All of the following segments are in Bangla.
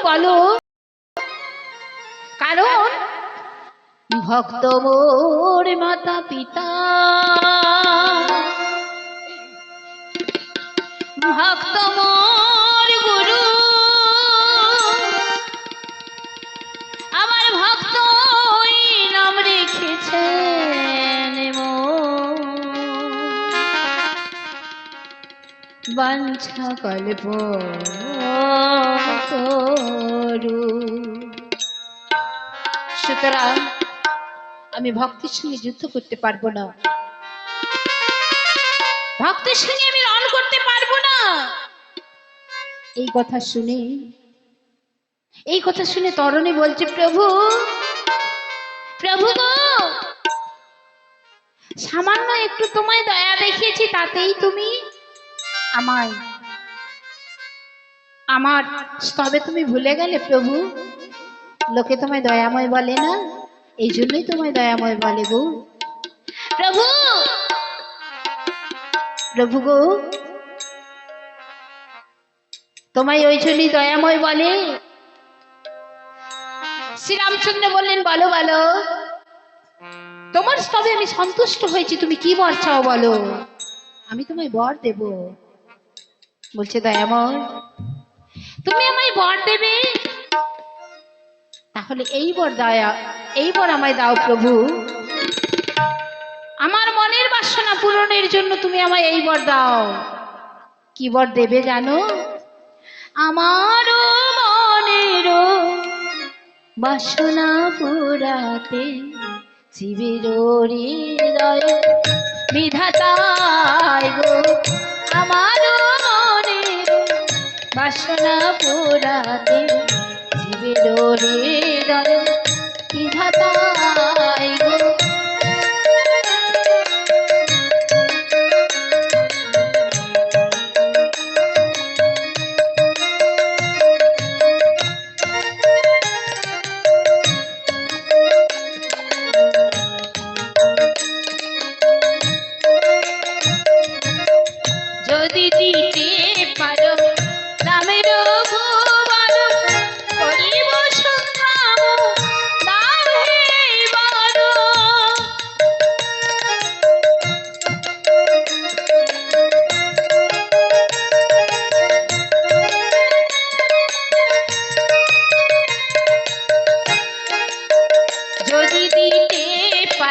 বলো? কারণ ভক্ত মোর মাতা পিতা। ভক্ত মোর বাঞ্ছা কল্প সুতরাং আমি ভক্তির সঙ্গে যুদ্ধ করতে পারব না। ভক্তের সঙ্গে আমি রণ করতে পারব না। এই কথা শুনে, এই কথা শুনে তরণী বলছে, প্রভু প্রভু গো, সামান্য একটু তোমায় দয়া দেখিয়েছি, তাতেই তুমি আমায়। আমার স্তবে তুমি ভুলে গেলে প্রভু। লোকে তোমায় দয়াময় বলে না এই জন্যই তোমায় দয়াময় বলে গো। প্রভু! প্রভু গো তোমায় ওই জন্যই দয়াময় বলে। শ্রীরামচন্দ্র বললেন বলো বলো। তোমার স্তবে আমি সন্তুষ্ট হয়েছি তুমি কি বর চাও বলো। আমি তোমায় বর দেব। বলছে দয়াময় তুমি আমায় বর দেবে? তাহলে এই বর দয়া এই বর আমায় দাও প্রভু। আমার মনের বাসনা পূরণের জন্য তুমি আমায় এই বর দাও। কি বর দেবে জানো? আমারও মনের বাসনা পুরাতে শিবের হৃদয় বিধাতায় গো। আমারও বাসনা পুরাতে জীবের কি বিধাতায়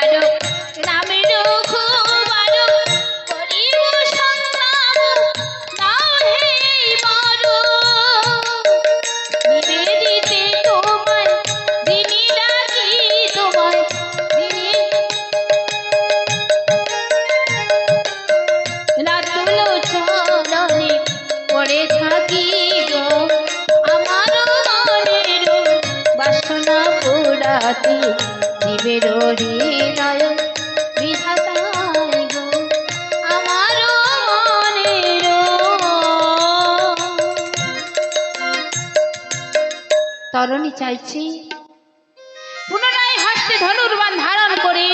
পারো চাইছি পুনরায় হাসতে ধনুর্বান ধারণ করে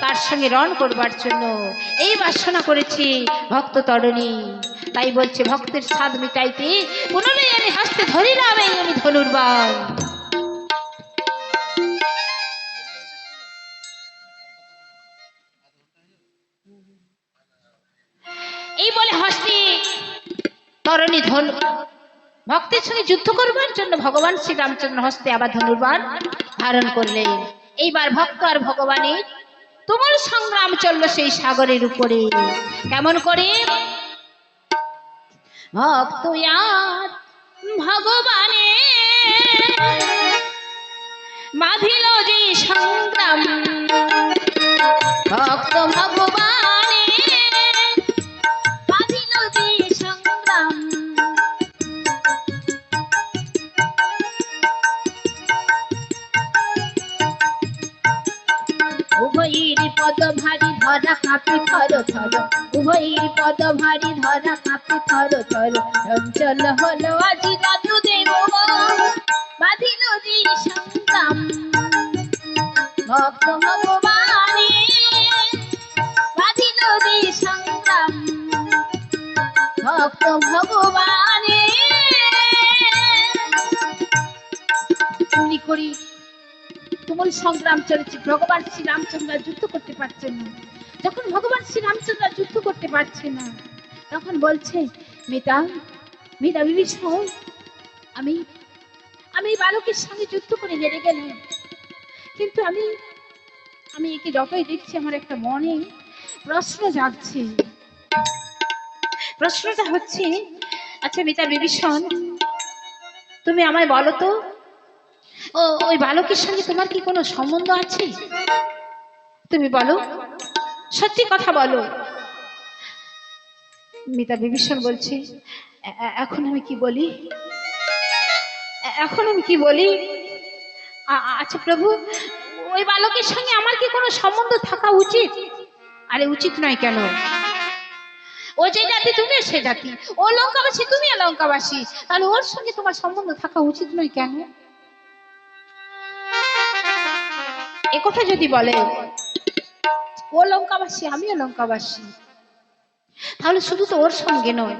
তার সঙ্গে রণ করবার জন্য এই বাসনা করেছি ভক্ত তরণী। তাই বলছে, ভক্তের স্বাদ মিটাইতে পুনরায় আমি হাসতে ধরিলাম এই আমি ধনুর্বান এই বলে হাসতে তরণী ধন ভক্তের সঙ্গে যুদ্ধ করবার জন্য ভগবান শ্রীরামচন্দ্র হস্তে আবার ধনুর্বান ধারণ করলেন। এইবার ভক্ত আর ভগবানের তোমার সংগ্রাম চলল সেই সাগরের উপরে। কেমন করে? ভক্ত ভগবানে বাঁধিল যে সংগ্রাম। ভক্ত ভগবানে ধরা কাঁপে থর থর উভয়ের পদ ভারী, ধরা কাঁপে থর থর চঞ্চল হলো আজি দাদু দেব বাঁধিল যে সংগ্রাম ভক্ত ভগবানে বাঁধিল যে সংগ্রাম ভক্ত ভগবানে করি তুমুল সংগ্রাম চলেছে। ভগবান শ্রী রামচন্দ্র যুদ্ধ করতে পারছেন না। যখন ভগবান শ্রী রামচন্দ্র আর যুদ্ধ করতে পারছে না, তখন বলছে, মিতা মিতা বিভীষণ আমি আমি বালকের সঙ্গে যুদ্ধ করে হেরে গেলাম। কিন্তু আমি আমি একে যতই দেখছি, আমার একটা মনে প্রশ্ন জাগছে। প্রশ্নটা হচ্ছে আচ্ছা মিতা বিভীষণ তুমি আমায় বলো তো, ও, ওই বালকের সঙ্গে তোমার কি কোনো সম্বন্ধ আছে? তুমি বলো। সত্যি কথা বলো। মিতা বিভীষণ বলছে, "এ- এ- এখন আমি কি বলি? এখন আমি কি বলি? আচ্ছা প্রভু, ওই বালকের সঙ্গে আমার কি কোনো সম্বন্ধ থাকা উচিত? আরে উচিত নয় কেন? ও যে জাতি, তুমি সে জাতি। ও লঙ্কাবাসী, তুমি লঙ্কাবাসী। তাহলে ওর সঙ্গে তোমার সম্বন্ধ থাকা উচিত নয় কেন? এ কথা যদি বলে ও লঙ্কাবাসী, আমিও লঙ্কাবাসী। তাহলে শুধু তো ওর সঙ্গে নয়,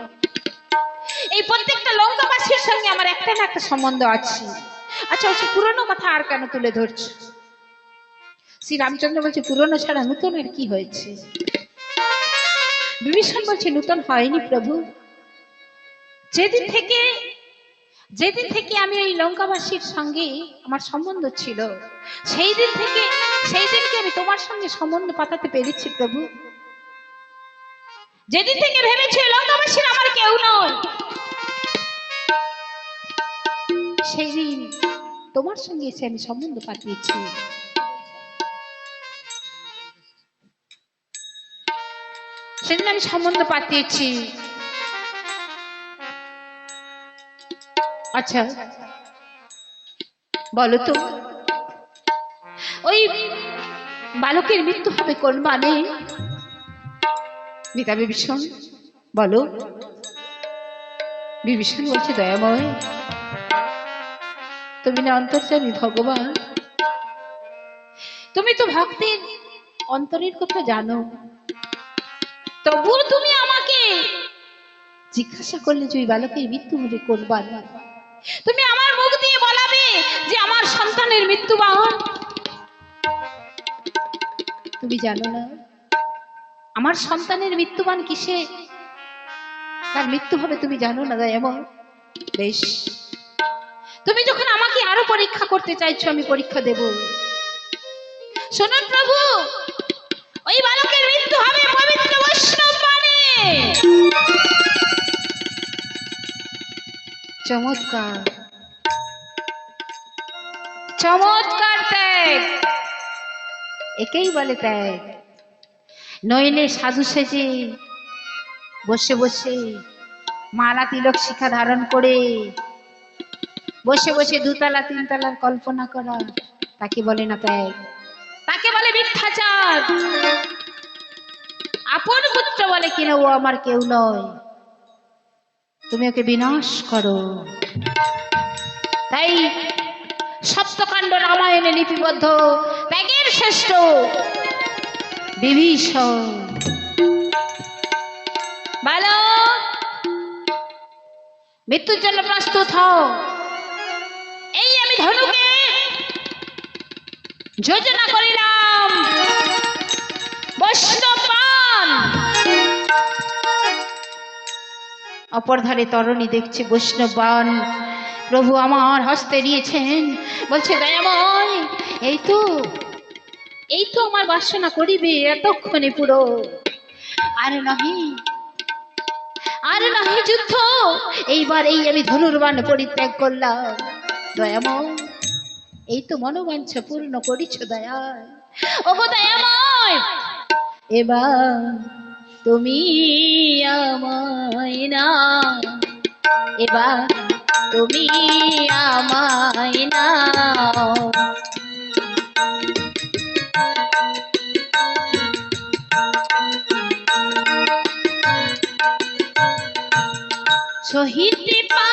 এই প্রত্যেকটা লঙ্কাবাসীর সঙ্গে আমার একটা না একটা সম্বন্ধ আছে। আচ্ছা ওই পুরনো কথা আর কেন তুলে ধরছো? শ্রী রামচন্দ্র বলছে, পুরনো ছাড়া নতুনের কি হয়েছে? বিভীষণ বলছে, নূতন হয়নি প্রভু। যেদিন থেকে যেদিন থেকে আমি ওই লঙ্কাবাসীর সঙ্গে আমার সম্বন্ধ ছিল সেই দিন থেকে সেই দিনকে আমি তোমার সঙ্গে সম্বন্ধ পাতাতে পেরেছি প্রভু। যেদিন থেকে ভেবেছি লঙ্কাবাসীর আমার কেউ নয় সেই দিন তোমার সঙ্গে এসে আমি সম্বন্ধ পাতিয়েছি সেদিন আমি সম্বন্ধ পাতিয়েছি আচ্ছা। বলো তো, ওই বালকের মৃত্যু হবে কোন মানে? মিতা বিভীষণ, বলো। বিভীষণ বলছে, দয়াময়, তুমি না অন্তর্যামী, ভগবান। তুমি তো ভক্তের অন্তরের কথা জানো। তবুও তুমি আমাকে জিজ্ঞাসা করলে যে ওই বালকের মৃত্যু হবে করবার তুমি আমার মুখ দিয়ে বলাবে যে আমার সন্তানের মৃত্যু বাহন তুমি জানো না, আমার সন্তানের মৃত্যুবান কিসে? তার মৃত্যু হবে তুমি জানো না এমন? বেশ। তুমি যখন আমাকে আরও পরীক্ষা করতে চাইছো, আমি পরীক্ষা দেব। শোনুন প্রভু, ওই বালকের মৃত্যু হবে পবিত্র বৈষ্ণব বাণে চমৎকার। চমৎকার ত্যাগ। একেই বলে ত্যাগ। নয়নে সাধু সেজে বসে বসে মালা তিলক শিখা ধারণ করে বসে বসে দুতলা তিনতলার কল্পনা করা। তাকে বলে না ত্যাগ। তাকে বলে মিথ্যাচার। আপন পুত্র বলে কিনা, ও আমার কেউ নয়। তুমি ওকে বিনাশ করো। তাই সপ্তকাণ্ড রামায়ণে লিপিবদ্ধ ত্যাগের শ্রেষ্ঠ বিভীষণ। ভালো মৃত্যুর জন্য প্রস্তুত হও। এই আমি ধনুকে যোজনা করিলাম। বৈষ্ণবান অপরধারে তরণী দেখছে বৈষ্ণবান প্রভু আমার হস্তে নিয়েছেন বলছে, দয়াময়, এই তো এই তো আমার বাসনা করিবে এতক্ষণে পুরো। আর নহি আর নহি যুদ্ধ, এইবার এই আমি ধনুর্বাণ পরিত্যাগ করলাম। দয়াময়, এই তো মনোবাঞ্ছা পূর্ণ করিছ দয়ায়। ওগো দয়াময়, এবার তুমি আমায় না। এবার তুমি আমায় না। সহিতে পারি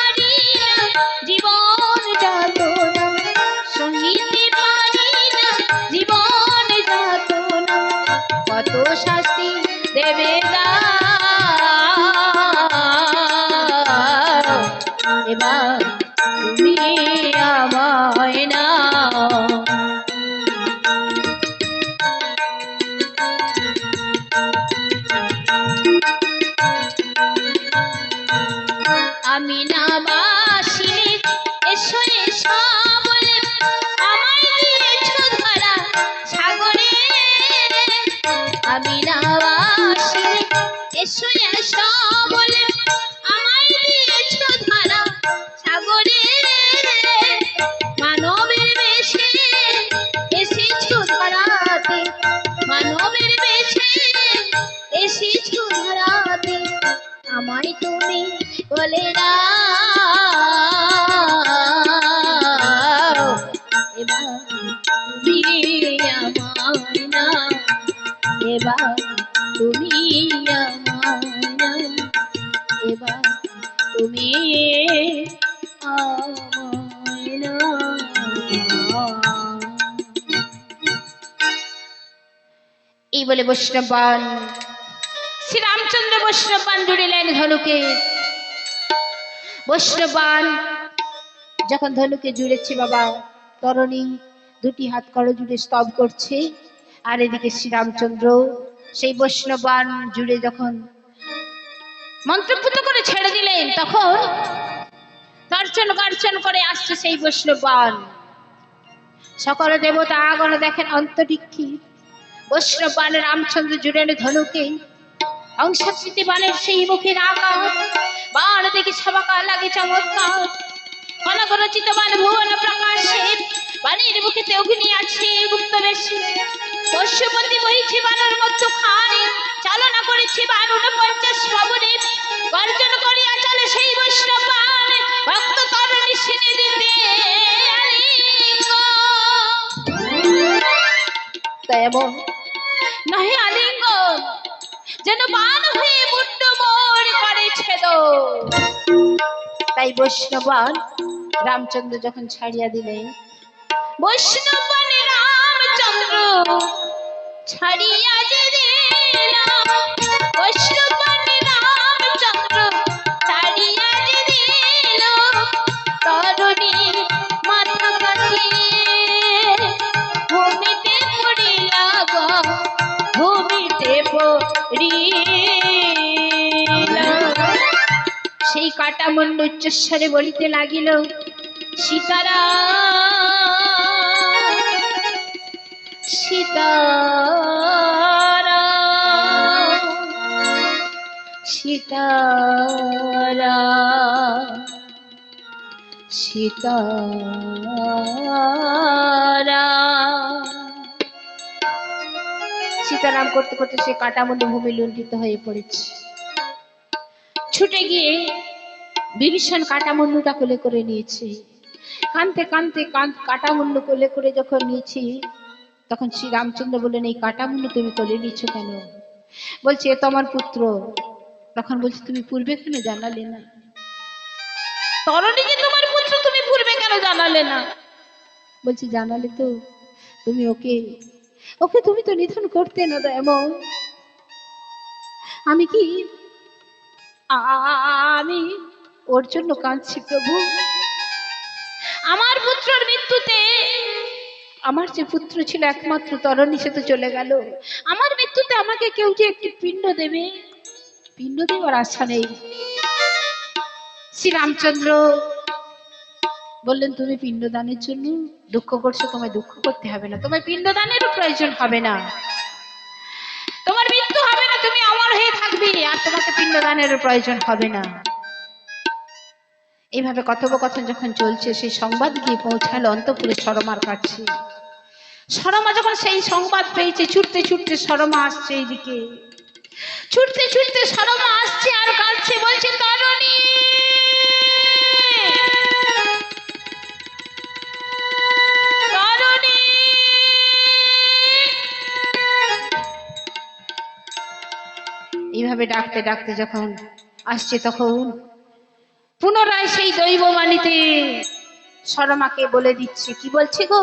এই বলে বৈষ্ণবান শ্রীরামচন্দ্র বৈষ্ণবান জুড়িলেন ধনুকে। বৈষ্ণবান যখন ধনুকে জুড়েছে বাবা তরণী দুটি হাত করো জুড়ে স্তব করছে। আর এদিকে শ্রীরামচন্দ্র, সেই বৈষ্ণবান জুড়ে যখন মন্ত্রপুত করে ছেড়ে দিলেন, তখন দর্শন গর্জন করে আসছে সেই বৈষ্ণবান সকল দেবতা আগণ দেখেন অন্তরিক্ষী বৈষ্ণবান রামচন্দ্র জুড়েন ধনুকে। অংশাকৃতি বানের সেই মুখের আকার বাণ দেখে সবাকা লাগে চমৎকার। কনক রচিত বান ভুবন প্রকাশে। বাণীর মুখেতে অগ্নি আছে গুপ্ত বেশি। পশুপতি বহিছে বানর মধ্য খানে চালনা করেছে বারুণ পঞ্চাশ ভবনে গর্জন করিয়া চলে সেই বৈষ্ণব ভক্ত তরণী সিনে দিতে আলিঙ্গ। তাই এমন নহে আলিঙ্গন যেন বান হয়ে মুন্ড মোর করে ছেদ। তাই বৈষ্ণবান রামচন্দ্র যখন ছাড়িয়া দিলেন বৈষ্ণবান রামচন্দ্র ছাড়িয়া যে ছাড়িয়া কাটিয়ে ভূমিতে সেই কাটা মন্ড উচ্চস্বরে বলিতে লাগিল সীতারা সীতারা সীতারা সীতারা। সীতারাম করতে করতে সে কাটামুন্ডু ভূমি লুণ্ঠিত হয়ে পড়েছে। ছুটে গিয়ে বিভীষণ কাটামুন্ডুটা কোলে করে নিয়েছে। কানতে কানতে কান কাটামুন্ডু কোলে করে যখন নিয়েছি তখন শ্রী রামচন্দ্র বললেন এই কাটামুন্ডু তুমি কোলে নিচ্ছ কেন? বলছে এ তো আমার পুত্র। তখন বলছে তুমি পূর্বে কেন জানালে না? তরণী যে তোমার পুত্র তুমি পূর্বে কেন জানালে না? বলছি জানালে তো তুমি ওকে ওকে তুমি তো নিধন করতে না এমন। আমি কি আমি ওর জন্য কাঁদছি প্রভু? আমার পুত্রর মৃত্যুতে আমার যে পুত্র ছিল একমাত্র তরণী সে তো চলে গেল। আমার মৃত্যুতে আমাকে কেউ যে একটি পিণ্ড দেবে? পিণ্ড দেওয়ার আশা নেই। শ্রীরামচন্দ্র বললেন, তুমি পিণ্ডদানের জন্য দুঃখ করছ, তোমায় দুঃখ করতে হবে না। তোমায় পিণ্ডদানেরও প্রয়োজন হবে না। তোমার মৃত্যু হবে না, তুমি অমর হয়ে থাকবে, আর তোমাকে পিণ্ডদানেরও প্রয়োজন হবে না। এইভাবে কথোপকথন যখন চলছে, সেই সংবাদ গিয়ে পৌঁছালো অন্তপুরে সরমার কাছে। সরমা যখন সেই সংবাদ পেয়েছে, ছুটতে ছুটতে সরমা আসছে এইদিকে। ছুটতে ছুটতে সরমা আসছে আর কাঁদছে, বলছে তরণী এইভাবে ডাকতে ডাকতে যখন আসছে তখন পুনরায় সেই দৈববাণীতে সরমাকে বলে দিচ্ছে, কি বলছে গো?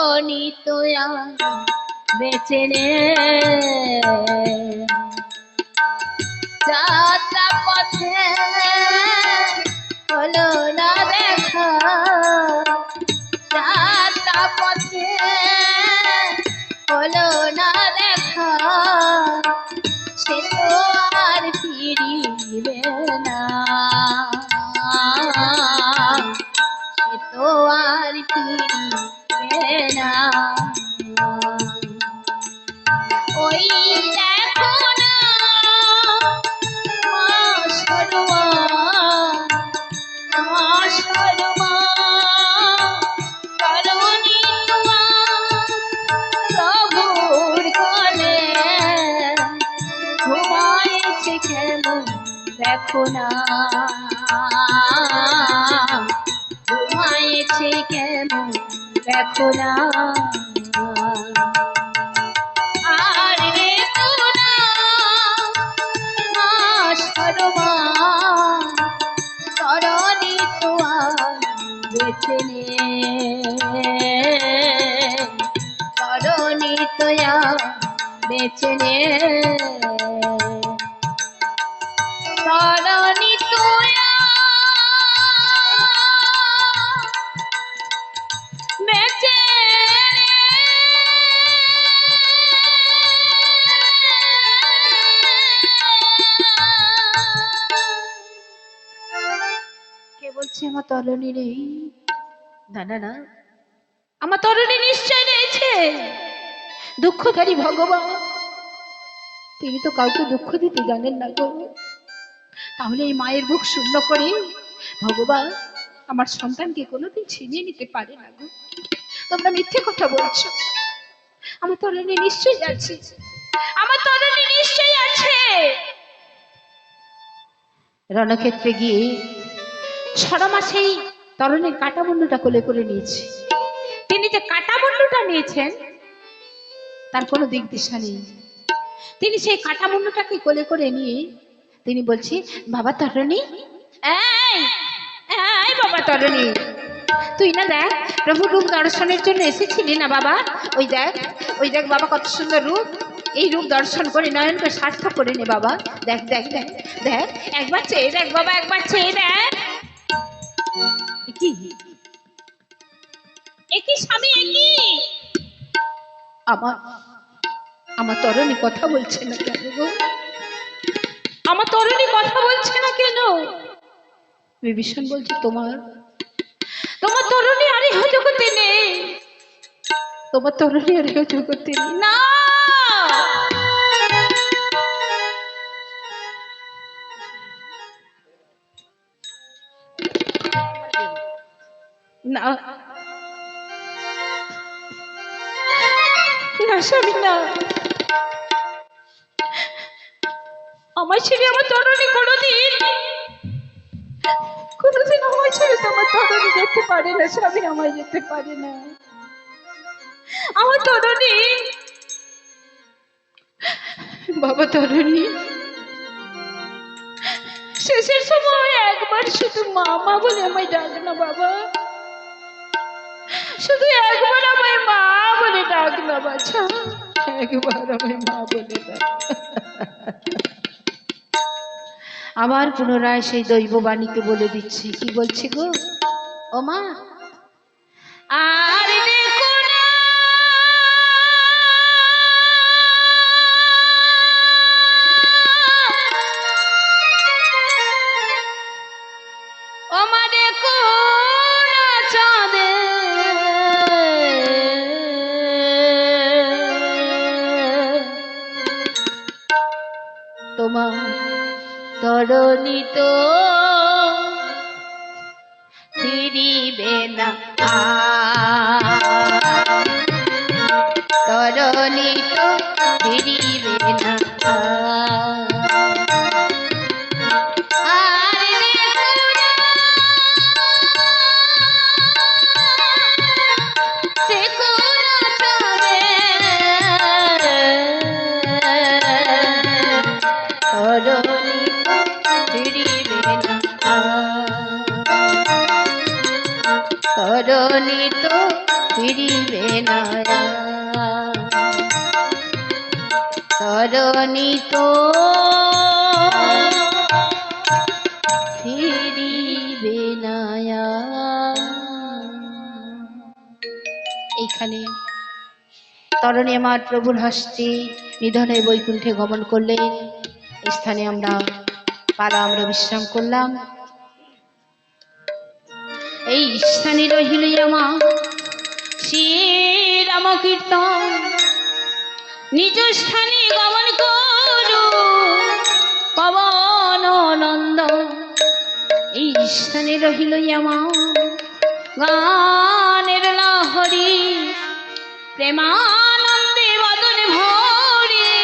তরণী তো আর দেখো না। ঘুমায়েছে কেমন দেখো না বেছে নে তরণী নেই। না না না। আমার তরণী নিশ্চয় রয়েছে। দুঃখকারী ভগবান। তিনি তো কাউকে দুঃখ দিতে জানেন না গো। তাহলে এই মায়ের বুক শূন্য করে ভগবান আমার সন্তানকে কোনোদিন ছিনিয়ে নিতে পারে না গো। তোমরা মিথ্যে কথা বলছো। আমার তরণী নিশ্চয়ই আছে। আমার তরণী নিশ্চয়ই আছে। রণক্ষেত্রে গিয়ে ছড়া মাসেই তরণের কাটা মুন্ডুটা কোলে করে নিয়েছে। তিনি যে কাটা মুন্ডুটা নিয়েছেন, তার কোনো দিক দিশা নেই। তিনি সেই কাটা মুন্ডুটাকে কোলে করে নিয়ে তিনি বলছি, বাবা তরণী এই বাবা তরণী, তুই না দেখ, প্রভু রূপ দর্শনের জন্য এসেছিলি না বাবা? ওই দেখ ওই দেখ বাবা কত সুন্দর রূপ। এই রূপ দর্শন করে নয়নকে সার্থক করে নে বাবা। দেখ দেখ দেখ দেখ, একবার চেয়ে দেখ বাবা, একবার চেয়ে দেখ। কি? একই স্বামী একই আমার আমার তরণী কথা বলছে না কেন গো? আমার তরণী কথা বলছে না কেন? বিভীষণ বলছে তোমার তোমার তরণী আর ইহ জগতে নেই। তোমার তরণী আর ইহ জগতে না না। না, স্বামী, না। আমার ছেলে আমার তরণী কোনোদিন কোনোদিন আমার ছেলে তো আমার তরণী যেতে পারে না, স্বামী, আমায় যেতে পারে না। আমার বাবা তরণী, শেষের সময় একবার শুধু মা মা বলে আমায় ডাক না বাবা। শুধু একবার আমায় মা বলে ডাক না বাছা। একবার আমায় মা বলে ডাক। আবার পুনরায় সেই দৈব বাণীকে বলে দিচ্ছি। কি বলছি গো? ও মা। আর দেখো তরণী তো ফিরিবে না আর। তরণী তো ফিরিবে না তো ফিরিবে এইখানে তরণী আমার প্রভুর হস্তে নিধনে বৈকুণ্ঠে গমন করলেন। স্থানে আমরা পালা আমরা বিশ্রাম করলাম। এই স্থানে রহিল আমার শ্রীরাম কীর্তন নিজ স্থানে গমন করু, পবন নন্দ এই স্থানে রহিল আমার গানের লহরী, প্রেমানন্দে বদন ভরে,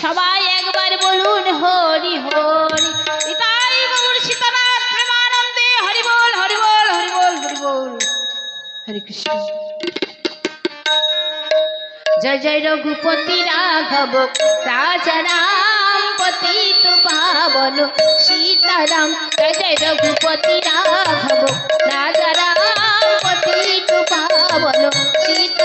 সবাই একবার বলুন হরি হরি। হরে কৃষ্ণ। জয় জয় রঘুপতি রাঘব রাজারাম পতি তো পাবন সীতারাম। জয় জয় রঘুপতি রাঘব রাজারাম পতি তো পাবন সীতা